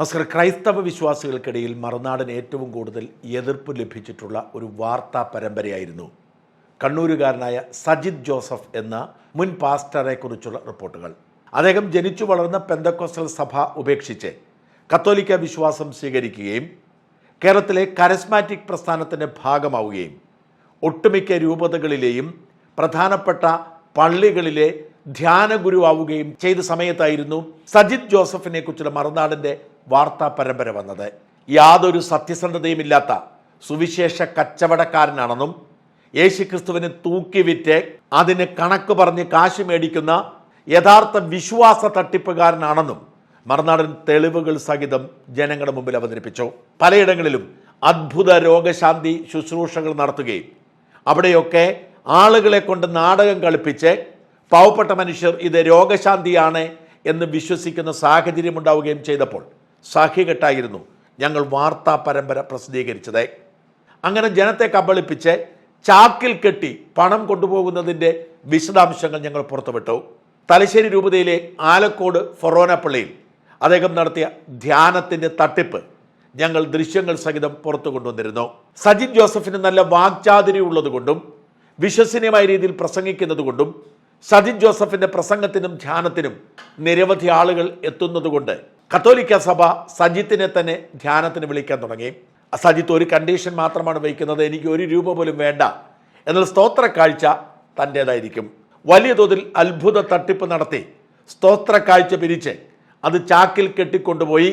നമസ്കാരം ക്രൈസ്തവ വിശ്വാസികൾക്കിടയിൽ മറുനാടൻ ഏറ്റവും കൂടുതൽ എതിർപ്പ് ലഭിച്ചിട്ടുള്ള ഒരു വാർത്താ പരമ്പരയായിരുന്നു. കണ്ണൂരുകാരനായ സജിത് ജോസഫ് എന്ന മുൻ പാസ്റ്ററെ കുറിച്ചുള്ള റിപ്പോർട്ടുകൾ. അദ്ദേഹം ജനിച്ചു വളർന്ന പെന്തക്കോസ്റ്റൽ സഭ ഉപേക്ഷിച്ച് കത്തോലിക്ക വിശ്വാസം സ്വീകരിക്കുകയും കേരളത്തിലെ കരസ്മാറ്റിക് പ്രസ്ഥാനത്തിന്റെ ഭാഗമാവുകയും ഒട്ടുമിക്ക രൂപതകളിലെയും പ്രധാനപ്പെട്ട പള്ളികളിലെ ധ്യാന ഗുരുവാവുകയും ചെയ്ത സമയത്തായിരുന്നു സജിത് ജോസഫിനെ കുറിച്ചുള്ള മറുനാടിന്റെ വാർത്താ പരമ്പര വന്നത്. യാതൊരു സത്യസന്ധതയുമില്ലാത്ത സുവിശേഷ കച്ചവടക്കാരനാണെന്നും യേശുക്രിസ്തുവിനെ തൂക്കിവിറ്റ് അതിന് കണക്ക് പറഞ്ഞ് കാശ് മേടിക്കുന്ന യഥാർത്ഥ വിശ്വാസ തട്ടിപ്പുകാരനാണെന്നും മറുനാടൻ തെളിവുകൾ സഹിതം ജനങ്ങളുടെ മുമ്പിൽ അവതരിപ്പിച്ചു. പലയിടങ്ങളിലും അത്ഭുത രോഗശാന്തി ശുശ്രൂഷകൾ നടത്തുകയും അവിടെയൊക്കെ ആളുകളെ കൊണ്ട് നാടകം കളിപ്പിച്ച് പാവപ്പെട്ട മനുഷ്യർ ഇത് രോഗശാന്തിയാണ് എന്ന് വിശ്വസിക്കുന്ന സാഹചര്യം ഉണ്ടാവുകയും ചെയ്തപ്പോൾ സാഹ്യകെട്ടായിരുന്നു ഞങ്ങൾ വാർത്താ പരമ്പര പ്രസിദ്ധീകരിച്ചത്. അങ്ങനെ ജനത്തെ കബളിപ്പിച്ച് ചാക്കിൽ കെട്ടി പണം കൊണ്ടുപോകുന്നതിന്റെ വിശദാംശങ്ങൾ ഞങ്ങൾ പുറത്തുവിട്ടു. തലശ്ശേരി രൂപതയിലെ ആലക്കോട് ഫൊറോന പള്ളിയിൽ അദ്ദേഹം നടത്തിയ ധ്യാനത്തിന്റെ തട്ടിപ്പ് ഞങ്ങൾ ദൃശ്യങ്ങൾ സഹിതം പുറത്തു കൊണ്ടുവന്നിരുന്നു. സജിത് ജോസഫിന് നല്ല വാക്ചാതുരി ഉള്ളതുകൊണ്ടും വിശ്വസനീയമായ രീതിയിൽ പ്രസംഗിക്കുന്നത് കൊണ്ടും സജിത് ജോസഫിന്റെ പ്രസംഗത്തിനും ധ്യാനത്തിനും നിരവധി ആളുകൾ എത്തുന്നതുകൊണ്ട് കത്തോലിക്ക സഭ സജിത്തിനെ തന്നെ ധ്യാനത്തിന് വിളിക്കാൻ തുടങ്ങി. സജിത്ത് ഒരു കണ്ടീഷൻ മാത്രമാണ് വയ്ക്കുന്നത് എനിക്ക് ഒരു രൂപ പോലും വേണ്ട. എന്നാൽ സ്തോത്ര കാഴ്ച തന്റേതായിരിക്കും വലിയ തോതിൽ അത്ഭുത തട്ടിപ്പ് നടത്തി സ്തോത്ര കാഴ്ച പിരിച്ച് അത് ചാക്കിൽ കെട്ടിക്കൊണ്ടുപോയി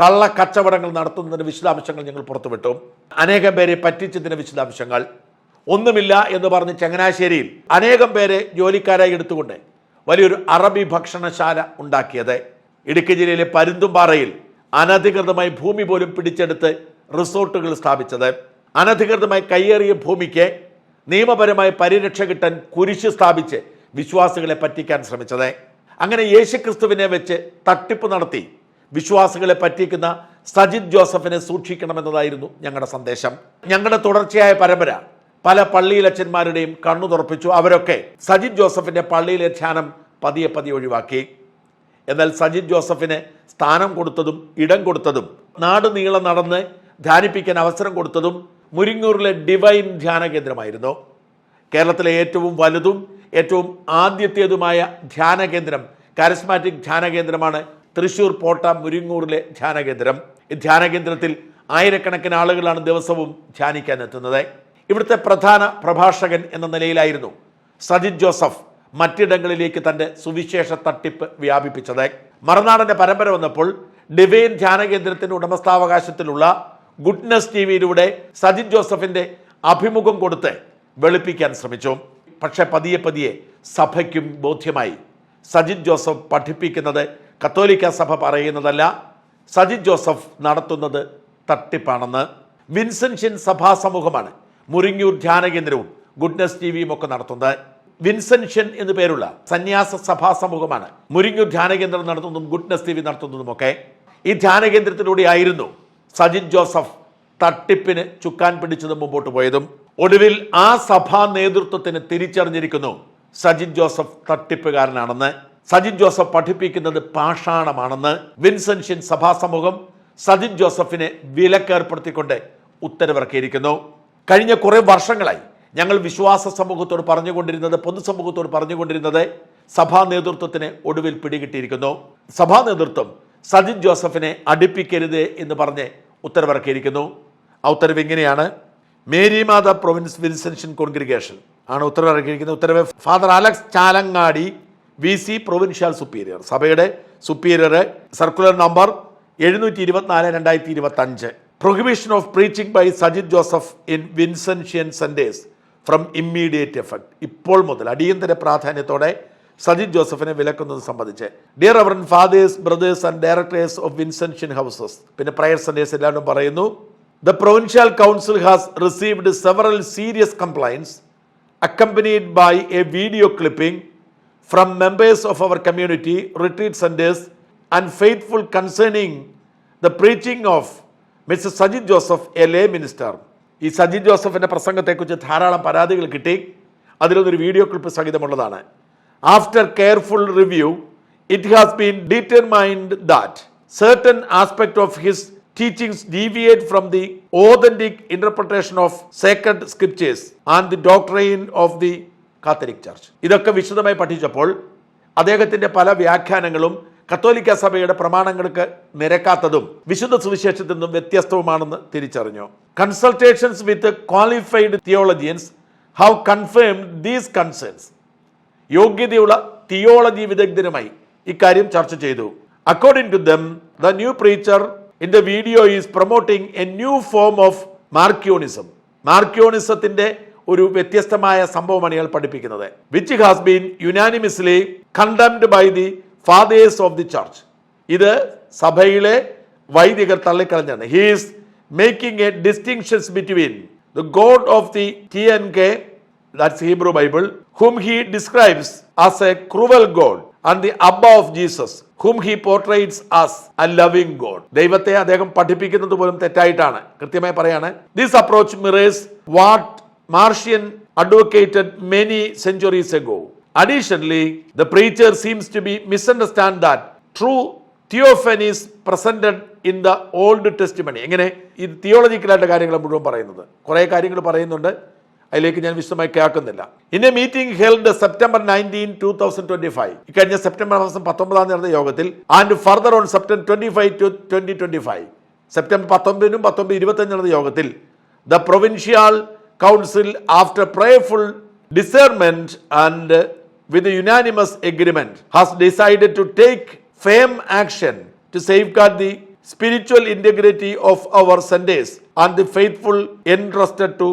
കള്ള കച്ചവടങ്ങൾ നടത്തുന്നതിന് വിശദാംശങ്ങൾ ഞങ്ങൾ പുറത്തുവിട്ടു. അനേകം പേരെ പറ്റിച്ചതിന് വിശദാംശങ്ങൾ. ഒന്നുമില്ല എന്ന് പറഞ്ഞ് ചങ്ങനാശ്ശേരിയിൽ അനേകം പേരെ ജോലിക്കാരായി എടുത്തുകൊണ്ട് വലിയൊരു അറബി ഭക്ഷണശാല ഉണ്ടാക്കിയത്. ഇടുക്കി ജില്ലയിലെ പരുന്തുംപാറയിൽ അനധികൃതമായി ഭൂമി പോലും പിടിച്ചെടുത്ത് റിസോർട്ടുകൾ സ്ഥാപിച്ചത്. അനധികൃതമായി കയ്യേറിയ ഭൂമിക്ക് നിയമപരമായി പരിരക്ഷ കിട്ടാൻ കുരിശ് സ്ഥാപിച്ച് വിശ്വാസികളെ പറ്റിക്കാൻ ശ്രമിച്ചത്. അങ്ങനെ യേശുക്രിസ്തുവിനെ വെച്ച് തട്ടിപ്പ് നടത്തി വിശ്വാസികളെ പറ്റിക്കുന്ന സജിത് ജോസഫിനെ സൂക്ഷിക്കണമെന്നതായിരുന്നു ഞങ്ങളുടെ സന്ദേശം. ഞങ്ങളുടെ തുടർച്ചയായ പരമ്പര പല പള്ളിയിലച്ഛന്മാരുടെയും കണ്ണു തുറപ്പിച്ചു. അവരൊക്കെ സജിത് ജോസഫിന്റെ പള്ളിയിലെ ധ്യാനം പതിയെ പതിയെ ഒഴിവാക്കി. എന്നാൽ സജിത് ജോസഫിന് സ്ഥാനം കൊടുത്തതും ഇടം കൊടുത്തതും നാട് നീളം നടന്ന് ധ്യാനിപ്പിക്കാൻ അവസരം കൊടുത്തതും മുരിങ്ങൂറിലെ ഡിവൈൻ ധ്യാന കേന്ദ്രമായിരുന്നു. കേരളത്തിലെ ഏറ്റവും വലുതും ഏറ്റവും ആദ്യത്തേതുമായ ധ്യാന കേന്ദ്രം കാരിസ്മാറ്റിക് ധ്യാന കേന്ദ്രമാണ് തൃശൂർ പോട്ട മുരിങ്ങൂറിലെ ധ്യാന കേന്ദ്രം. ഈ ധ്യാന കേന്ദ്രത്തിൽ ആയിരക്കണക്കിന് ആളുകളാണ് ദിവസവും ധ്യാനിക്കാൻ എത്തുന്നത് ഇവിടുത്തെ പ്രധാന പ്രഭാഷകൻ എന്ന നിലയിലായിരുന്നു സജിത് ജോസഫ് മറ്റിടങ്ങളിലേക്ക് തന്റെ സുവിശേഷ തട്ടിപ്പ് വ്യാപിപ്പിച്ചത്. മറുനാടന്റെ പരമ്പര വന്നപ്പോൾ ഡിവൈൻ ധ്യാന കേന്ദ്രത്തിന്റെ ഉടമസ്ഥാവകാശത്തിലുള്ള ഗുഡ്നസ് ടി വിയിലൂടെ സജിത് ജോസഫിന്റെ അഭിമുഖം കൊടുത്ത് വെളുപ്പിക്കാൻ ശ്രമിച്ചു. പക്ഷേ പതിയെ പതിയെ സഭയ്ക്കും ബോധ്യമായി. സജിത് ജോസഫ് പഠിപ്പിക്കുന്നത് കത്തോലിക്ക സഭ പറയുന്നതല്ല സജിത് ജോസഫ് നടത്തുന്നത് തട്ടിപ്പാണെന്ന്. വിൻസെൻഷ്യൻ സഭാ മുരിങ്ങൂർ ധ്യാന കേന്ദ്രവും ഗുഡ്നസ് ടി വിയും ഒക്കെ നടത്തുന്നത്. വിൻസെൻഷ്യൻ എന്നു പേരുള്ള സന്യാസ സഭാ സമൂഹമാണ്. മുരിങ്ങൂർ ധ്യാന കേന്ദ്രം നടത്തുന്നതും ഗുഡ്നസ് ടി വി നടത്തുന്നതുമൊക്കെ ഈ ധ്യാന കേന്ദ്രത്തിലൂടെ ആയിരുന്നു സജിത് ജോസഫ് തട്ടിപ്പിന് ചുക്കാൻ പിടിച്ചതും മുമ്പോട്ട് പോയതും. ഒടുവിൽ ആ സഭാ നേതൃത്വത്തിന് തിരിച്ചറിഞ്ഞിരിക്കുന്നു സജിൻ ജോസഫ് തട്ടിപ്പുകാരനാണെന്ന്. സജിൻ ജോസഫ് പഠിപ്പിക്കുന്നത് പാഷാണമാണെന്ന് വിൻസെൻഷ്യൻ സഭാ സമൂഹം സജിത് ജോസഫിനെ വിലക്കേർപ്പെടുത്തിക്കൊണ്ട് ഉത്തരവിറക്കിയിരിക്കുന്നു. കഴിഞ്ഞ കുറേ വർഷങ്ങളായി ഞങ്ങൾ വിശ്വാസ സമൂഹത്തോട് പറഞ്ഞുകൊണ്ടിരുന്നത് പൊതുസമൂഹത്തോട് പറഞ്ഞുകൊണ്ടിരുന്നത് സഭാ നേതൃത്വത്തിന് ഒടുവിൽ പിടികിട്ടിയിരിക്കുന്നു. സഭാ നേതൃത്വം സജിത് ജോസഫിനെ അടുപ്പിക്കരുത് എന്ന് പറഞ്ഞ് ഉത്തരവിറക്കിയിരിക്കുന്നു. ആ ഉത്തരവ് ഇങ്ങനെയാണ് മേരിമാത പ്രൊവിൻസ് വിൻസെൻഷൻ കോൺഗ്രിഗേഷൻ. ആണ് ഉത്തരവിറക്കിയിരിക്കുന്നത്. ഉത്തരവ് father Alex Chalangadi V C provincial superior. സഭയുടെ സുപ്പീരിയർ സർക്കുലർ നമ്പർ എഴുന്നൂറ്റി ഇരുപത്തിനാല് രണ്ടായിരത്തി ഇരുപത്തി അഞ്ച് prohibition of preaching by Sajith Joseph in Vincentian Sundays from immediate effect ഇപ്പോൾ മുതൽ അടിയന്തര പ്രാധാന്യത്തോടെ സജിത് ജോസഫിനെ വിലക്കുന്നത് സംബന്ധിച്ച്. Dear our fathers brothers and directors of Vincentian houses പിന്നെ പ്രയർ സൺഡേസ് എല്ലാവരും പറയുന്നു the provincial council has received several serious complaints accompanied by a video clipping from members of our community retreat centers, and faithful concerning the preaching of mister Sajith Joseph a lay minister. ഈ സജിത് ജോസഫിന്റെ പ്രസംഗത്തെക്കുറിച്ച് ധാരാളം പരാതികൾ കിട്ടി. അതിലൊന്നൊരു video clip സഹിതമുള്ളതാണ് after careful review it has been determined that certain aspect of his teachings deviate from the authentic interpretation of sacred scriptures and the doctrine of the Catholic church ഇതൊക്കെ വിശദമായി പഠിച്ചപ്പോൾ അദ്ദേഹത്തിന്റെ പല വ്യാഖ്യാനങ്ങളും കത്തോലിക്ക സഭയുടെ പ്രമാണങ്ങൾക്ക് നിരക്കാത്തതും വിശുദ്ധ സുവിശേഷത്തിൽ നിന്നും വ്യത്യസ്തവുമാണെന്ന് തിരിച്ചറിഞ്ഞു. Consultations with qualified theologians have confirmed these concerns യോഗ്യതയുള്ള തിയോളജി വിദഗ്ധരുമായി ഇക്കാര്യം ചർച്ച ചെയ്തു. According to them the new preacher in the video is promoting a new form of Marcionism മാർക്യോണിസത്തിന്റെ ഒരു വ്യത്യസ്തമായ സംഭവമാണ് ഇയാൾ പഠിപ്പിക്കുന്നത് which has been unanimously condemned by the fathers of the church ഇത് സഭയിലെ വൈദികർ തള്ളിക്കളഞ്ഞാണ് he's making a distinctions between the God of the T N K that's Hebrew Bible hmm he describes as a cruel God and the Abba of Jesus hmm he portrays as a loving God ദൈവത്തെ അദ്ദേഹം പഠിപ്പിക്കുന്നത് പോലും തെറ്റായിട്ടാണ്. കൃത്യമായി പറയാണ് this approach mirrors what Marcion advocated many centuries ago. Additionally, the preacher seems to be misunderstand that true theophany is in the Old Testament എങ്ങനെ? ഈ തിയോളജിക്കലായിട്ട് കാര്യങ്ങൾ മുഴുവൻ പറയുന്നത്. കുറേ കാര്യങ്ങൾ പറയുന്നുണ്ട്. അതിലേക്ക് ഞാൻ വിശദമായി കേൾക്കുന്നില്ല. In a meeting held September nineteen two thousand twenty five ഇക്കഴിഞ്ഞ സെപ്റ്റംബർ മാസം പത്തൊമ്പതാം നടന്ന യോഗത്തിൽ and further on September twenty five to twenty twenty five September പത്തൊമ്പതിനും പത്തൊമ്പത് ഇരുപത്തഞ്ച് നടന്ന യോഗത്തിൽ the provincial council after prayerful discernment and with unanimous agreement, has decided to take firm action to safeguard the spiritual integrity of our Sundays and the faithful entrusted to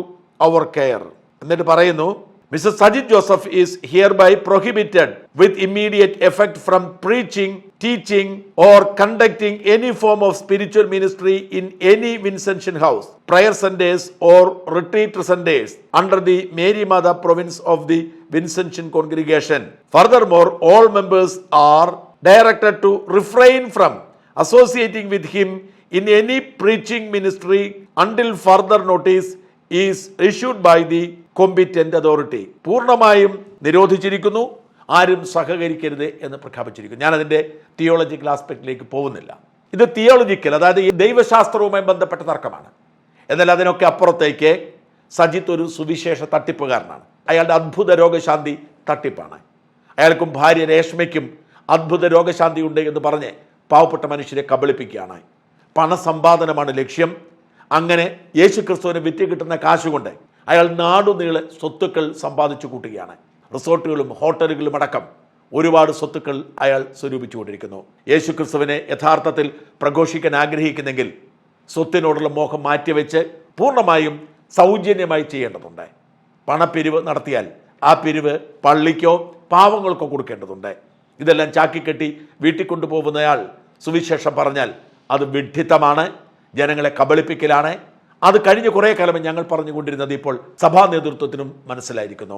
our care. എന്നിട്ട് പറയുന്നു Mr. Sajid Joseph is hereby prohibited with immediate effect from preaching, teaching, or conducting any form of spiritual ministry in any Vincentian house, prayer Sundays, or retreat Sundays under the Mary Mother province of the Vincentian congregation. Furthermore, all members are directed to refrain from associating with him in any preaching ministry until further notice is issued by the competent authority പൂർണമായും നിരോധിച്ചിരിക്കുന്നു ആരും സഹകരിക്കരുത് എന്ന് പ്രഖ്യാപിച്ചിരിക്കുന്നു. ഞാൻ അതിന്റെ theological ആസ്പെക്റ്റിലേക്ക് പോകുന്നില്ല. ഇത് theological അതായത് ഈ ദൈവശാസ്ത്രവുമായി ബന്ധപ്പെട്ട തർക്കമാണ്. എന്നാൽ അതിനൊക്കെ അപ്പുറത്തേക്ക് സജിത്ത് ഒരു സുവിശേഷ തട്ടിപ്പുകാരനാണ്. അയാളുടെ അത്ഭുത രോഗശാന്തി തട്ടിപ്പാണ്. അയാൾക്കും ഭാര്യ രേഷ്മയ്ക്കും അത്ഭുത രോഗശാന്തി ഉണ്ട് എന്ന് പറഞ്ഞ് പാവപ്പെട്ട മനുഷ്യരെ കബളിപ്പിക്കുകയാണ്. പണസമ്പാദനമാണ് ലക്ഷ്യം. അങ്ങനെ യേശു ക്രിസ്തുവിന് വിറ്റ് കിട്ടുന്ന കാശുകൊണ്ട് അയാൾ നാടുനീളെ സ്വത്തുക്കൾ സമ്പാദിച്ചു കൂട്ടുകയാണ്. റിസോർട്ടുകളും ഹോട്ടലുകളും അടക്കം ഒരുപാട് സ്വത്തുക്കൾ അയാൾ സ്വരൂപിച്ചുകൊണ്ടിരിക്കുന്നു യേശു ക്രിസ്തുവിനെ യഥാർത്ഥത്തിൽ പ്രഘോഷിക്കാൻ ആഗ്രഹിക്കുന്നെങ്കിൽ സ്വത്തിനോടുള്ള മോഹം മാറ്റിവെച്ച് പൂർണമായും സൗജന്യമായി ചെയ്യേണ്ടതുണ്ട്. പണപ്പിരിവ് നടത്തിയാൽ ആ പിരിവ് പള്ളിക്കോ പാവങ്ങൾക്കോ കൊടുക്കേണ്ടതുണ്ട്. ഇതെല്ലാം ചാക്കിക്കെട്ടി വീട്ടിൽ കൊണ്ടുപോകുന്നയാൾ സുവിശേഷം പറഞ്ഞാൽ അത് വിഡ്ഢിത്തമാണ് ജനങ്ങളെ കബളിപ്പിക്കലാണ് അത് കഴിഞ്ഞ കുറേ കാലം ഞങ്ങൾ പറഞ്ഞുകൊണ്ടിരുന്നത് ഇപ്പോൾ സഭാ നേതൃത്വത്തിനും മനസ്സിലായിരിക്കുന്നു.